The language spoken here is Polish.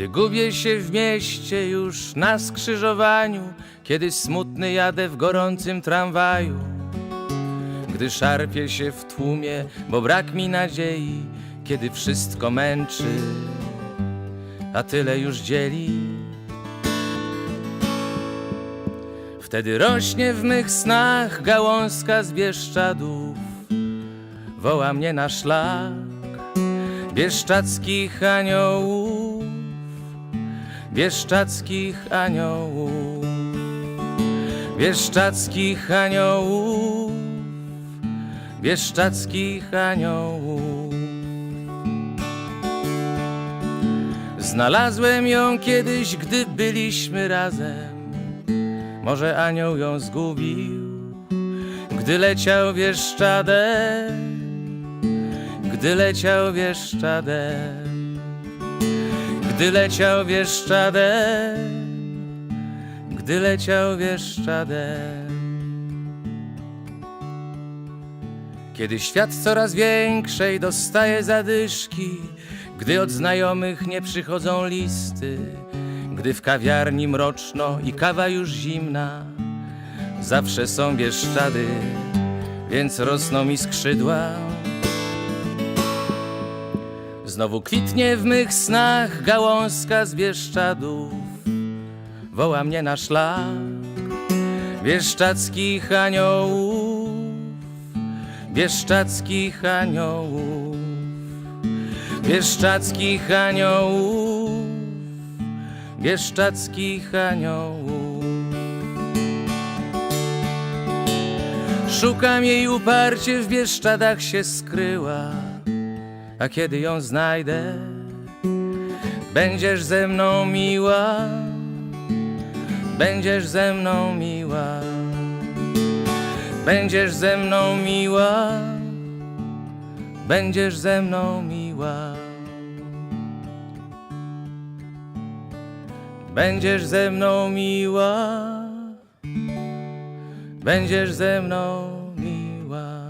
Gdy gubię się w mieście już na skrzyżowaniu, kiedy smutny jadę w gorącym tramwaju, gdy szarpię się w tłumie, bo brak mi nadziei, kiedy wszystko męczy, a tyle już dzieli. Wtedy rośnie w mych snach gałązka z bieszczadów, woła mnie na szlak bieszczadzkich aniołów, bieszczadzkich aniołów, bieszczadzkich aniołów, bieszczadzkich aniołów. Znalazłem ją kiedyś, gdy byliśmy razem. Może anioł ją zgubił, gdy leciał wieszczadem gdy leciał wieszczadem, gdy leciał wieszczadem, gdy leciał wieszczadem. Kiedy świat coraz większej dostaje zadyszki, gdy od znajomych nie przychodzą listy, gdy w kawiarni mroczno i kawa już zimna, zawsze są bieszczady, więc rosną mi skrzydła. Znowu kwitnie w mych snach gałązka z bieszczadów. Woła mnie na szlak Bieszczadzkich aniołów Bieszczadzkich aniołów Bieszczadzkich aniołów Bieszczadzkich aniołów Szukam jej uparcie w Bieszczadach się skryła a kiedy ją znajdę, będziesz ze mną miła, będziesz ze mną miła, będziesz ze mną miła, będziesz ze mną miła. Będziesz ze mną miła, będziesz ze mną miła.